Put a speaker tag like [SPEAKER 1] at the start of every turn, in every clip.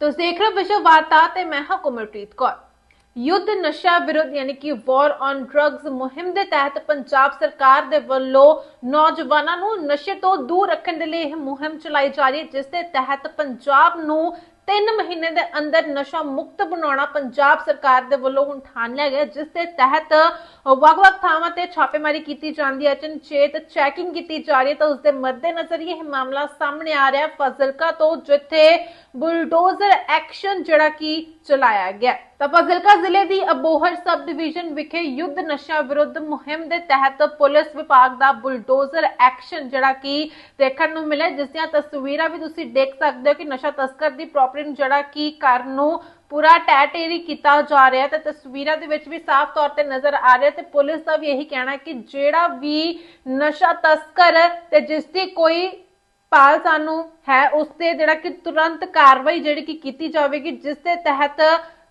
[SPEAKER 1] ਤੁਸੀਂ ਦੇਖ ਰਹੇ ਹੋ ਵਿਸ਼ਵ ਵਾਰਤਾ ਤੇ ਮੈਂ ਹਾਂ ਕੋਮਲਪ੍ਰੀਤ ਕੌਰ। ਯੁੱਧ, ਨਸ਼ਾ ਵਿਰੁੱਧ ਯਾਨੀ ਕਿ ਵਾਰ ਔਨ ਡਰੱਗਸ ਮੁਹਿੰਮ ਦੇ ਤਹਿਤ ਪੰਜਾਬ ਸਰਕਾਰ ਦੇ ਵੱਲੋਂ ਨੌਜਵਾਨਾਂ ਨੂੰ ਨਸ਼ੇ ਤੋਂ ਦੂਰ ਰੱਖਣ ਦੇ ਲਈ ਇਹ ਮੁਹਿੰਮ ਚਲਾਈ ਜਾ ਰਹੀ ਹੈ, ਜਿਸ ਦੇ ਤਹਿਤ ਪੰਜਾਬ ਨੂੰ 3 ਮਹੀਨੇ ਦੇ ਅੰਦਰ ਨਸ਼ਾ ਮੁਕਤ ਬਣਾਉਣਾ ਪੰਜਾਬ ਸਰਕਾਰ ਦੇ ਵੱਲੋਂ ਹੁਣ ਠਾਣ ਲਿਆ ਗਿਆ, ਜਿਸ ਦੇ ਤਹਿਤ ਵੱਖ-ਵੱਖ ਥਾਵਾਂ ਤੇ ਛਾਪੇਮਾਰੀ ਕੀਤੀ ਜਾਂਦੀ ਹੈ ਚਨਚੇਤ ਚੈਕਿੰਗ ਕੀਤੀ ਜਾ ਰਹੀ ਹੈ ਤਾਂ ਉਸ ਦੇ ਮੱਦੇਨਜ਼ਰ ਇਹ ਮਾਮਲਾ ਸਾਹਮਣੇ ਆ ਰਿਹਾ ਹੈ, ਫਜ਼ਲਕਾ ਤੋਂ ਜਿੱਥੇ ਬੁਲਡੋਜ਼ਰ ਐਕਸ਼ਨ ਜਿਹੜਾ ਕਿ ਚਲਾਇਆ ਗਿਆ। ਤਾਂ ਫਜ਼ਲਕਾ ਜ਼ਿਲ੍ਹੇ ਦੀ ਅਬੋਹਰ ਸਬ ਡਿਵੀਜ਼ਨ ਵਿਖੇ ਯੁੱਧ ਨਸ਼ਾ ਵਿਰੁੱਧ ਮੁਹਿੰਮ ਦੇ ਤਹਿਤ ਪੁਲਿਸ ਵਿਭਾਗ ਦਾ ਬੁਲਡੋਜ਼ਰ ਐਕਸ਼ਨ ਜਿਹੜਾ ਕਿ ਦੇਖਣ ਨੂੰ ਮਿਲਿਆ, ਜਿਸ ਦੀਆਂ ਤਸਵੀਰਾਂ ਵੀ ਤੁਸੀਂ ਦੇਖ ਸਕਦੇ ਹੋ ਕਿ ਨਸ਼ਾ ਤਸਕਰ ਦੀ ਪ੍ਰੋਪਰਟੀ ਨੂੰ ਜਿਹੜਾ ਕਿ ਘਰ ਨੂੰ ਪੂਰਾ ਟੈਟੇਰੀ ਕੀਤਾ ਜਾ ਰਿਹਾ ਤੇ ਤਸਵੀਰਾਂ ਦੇ ਵਿੱਚ ਵੀ ਸਾਫ਼ ਤੌਰ ਤੇ ਨਜ਼ਰ ਆ ਰਿਹਾ ਤੇ ਪੁਲਿਸ ਦਾ ਵੀ ਇਹੀ ਕਹਿਣਾ ਕਿ ਜਿਹੜਾ ਵੀ ਨਸ਼ਾ ਤਸਕਰ ਤੇ ਜਿਸ ਦੀ ਕੋਈ ਪਾਲ ਸਾਨੂੰ ਹੈ ਉਸ ਤੇ ਜਿਹੜਾ ਕਿ ਤੁਰੰਤ ਕਾਰਵਾਈ ਜਿਹੜੀ ਕਿ ਕੀਤੀ ਜਾਵੇਗੀ, ਜਿਸ ਦੇ ਤਹਿਤ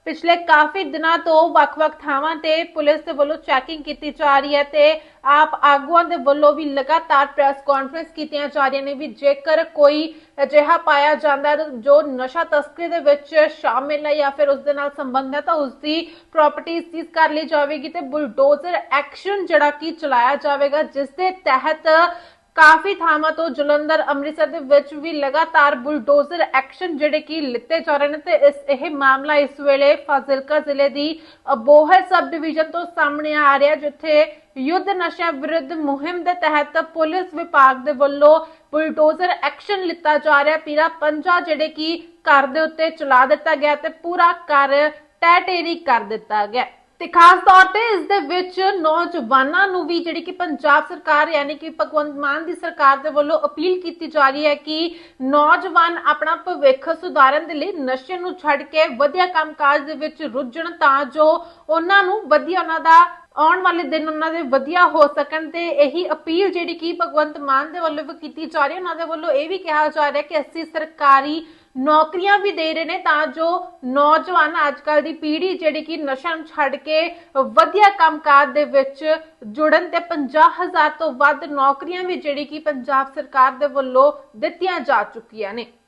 [SPEAKER 1] ਪਿਛਲੇ ਕਾਫੀ ਦਿਨਾਂ ਤੋਂ ਵੱਖ-ਵੱਖ ਥਾਵਾਂ ਤੇ ਪੁਲਿਸ ਦੇ ਵੱਲੋਂ ਚੈਕਿੰਗ ਕੀਤੀ ਜਾ ਰਹੀ ਹੈ ਤੇ ਆਪ ਆਗੂਆਂ ਦੇ ਵੱਲੋਂ ਵੀ ਲਗਾਤਾਰ ਪ੍ਰੈਸ ਕਾਨਫਰੰਸ ਕੀਤੀਆਂ ਜਾ ਰਹੀਆਂ ਨੇ ਵੀ ਜੇਕਰ ਕੋਈ ਅਜਿਹਾ ਪਾਇਆ ਜਾਂਦਾ ਹੈ ਜੋ ਨਸ਼ਾ ਤਸਕਰੀ ਦੇ ਵਿੱਚ ਸ਼ਾਮਿਲ ਹੈ ਜਾਂ ਫਿਰ ਉਸ ਦੇ ਨਾਲ ਸੰਬੰਧ ਹੈ ਤਾਂ ਉਸ ਦੀ ਪ੍ਰਾਪਰਟੀ ਸੀਜ਼ ਕਰ ਲਈ ਜਾਵੇਗੀ ਤੇ ਬੁਲਡੋਜ਼ਰ ਐਕਸ਼ਨ ਜਿਹੜਾ ਕਿ ਚਲਾਇਆ ਜਾਵੇਗਾ, ਜਿਸ ਦੇ ਤਹਿਤ ਕਾਫੀ ਥਾਵਾਂ ਤੋਂ ਜਲੰਧਰ, ਅੰਮ੍ਰਿਤਸਰ ਦੇ ਵਿੱਚ ਵੀ ਲਗਾਤਾਰ ਬੁਲਡੋਜ਼ਰ ਐਕਸ਼ਨ ਜਿਹੜੇ ਕਿ ਲਿੱਤੇ ਜਾ ਰਹੇ ਨੇ ਤੇ ਇਸ ਇਹ ਮਾਮਲਾ ਇਸ ਵੇਲੇ ਫਾਜ਼ਿਲਕਾ ਜ਼ਿਲ੍ਹੇ ਦੀ ਅਬੋਹਰ ਸਬ ਡਿਵੀਜ਼ਨ ਤੋਂ ਸਾਹਮਣੇ ਆ ਰਿਹਾ, ਜਿੱਥੇ ਯੁੱਧ ਨਸ਼ਾ ਵਿਰੁੱਧ ਮੁਹਿੰਮ ਦੇ ਤਹਿਤ ਪੁਲਿਸ ਵਿਭਾਗ ਦੇ ਵੱਲੋਂ ਬੁਲਡੋਜ਼ਰ ਐਕਸ਼ਨ ਲਿੱਤਾ ਜਾ ਰਿਹਾ। ਪੀਰਾ ਪੰਜਾ ਜਿਹੜੇ ਕਿ ਘਰ ਦੇ ਉੱਤੇ ਚਲਾ ਦਿੱਤਾ ਗਿਆ ਤੇ ਪੂਰਾ ਘਰ ਟੈਟੇਰੀ ਕਰ ਦਿੱਤਾ ਗਿਆ। ਤੇ ਖਾਸ ਤੌਰ ਤੇ ਇਸ ਦੇ ਵਿੱਚ ਨੌਜਵਾਨਾਂ ਨੂੰ ਵੀ ਜਿਹੜੀ ਕਿ ਪੰਜਾਬ ਸਰਕਾਰ ਯਾਨੀ ਕਿ ਭਗਵੰਤ ਮਾਨ ਦੀ ਸਰਕਾਰ ਦੇ ਵੱਲੋਂ ਅਪੀਲ ਕੀਤੀ ਜਾ ਰਹੀ ਹੈ ਕਿ ਨੌਜਵਾਨ ਆਪਣਾ ਭਵਿੱਖ ਸੁਧਾਰਨ ਦੇ ਲਈ ਨਸ਼ੇ ਨੂੰ ਛੱਡ ਕੇ ਵਧੀਆ ਕੰਮਕਾਜ ਦੇ ਵਿੱਚ ਰੁੱਝਣ ਤਾਂ ਜੋ ਉਹਨਾਂ ਨੂੰ ਵਧੀਆ ਉਹਨਾਂ ਦਾ ਆਉਣ ਵਾਲੇ ਦਿਨ ਉਹਨਾਂ ਦੇ ਵਧੀਆ ਹੋ ਸਕਣ ਤੇ ਇਹੀ ਅਪੀਲ ਜਿਹੜੀ ਕਿ ਭਗਵੰਤ ਮਾਨ ਦੇ ਵੱਲੋਂ ਵੀ ਕੀਤੀ ਜਾ ਰਹੀ ਹੈ। ਉਹਨਾਂ ਦੇ ਵੱਲੋਂ ਇਹ ਵੀ ਕਿਹਾ ਜਾ ਰਿਹਾ ਕਿ ਅਸੀਂ ਸਰਕਾਰੀ ਨੌਕਰੀਆਂ ਵੀ ਦੇ ਰਹੇ ਨੇ ਤਾਂ ਜੋ ਨੌਜਵਾਨ ਅੱਜਕੱਲ ਦੀ ਪੀੜ੍ਹੀ ਜਿਹੜੀ ਕਿ ਨਸ਼ਾ ਨੂੰ ਛੱਡ ਕੇ ਵਧੀਆ ਕੰਮਕਾਜ ਦੇ ਵਿੱਚ ਜੁੜਨ ਤੇ 50000 ਤੋਂ ਵੱਧ ਨੌਕਰੀਆਂ ਵੀ ਜਿਹੜੀ ਕਿ ਪੰਜਾਬ ਸਰਕਾਰ ਦੇ ਵੱਲੋਂ ਦਿੱਤੀਆਂ ਜਾ ਚੁੱਕੀਆਂ ਨੇ।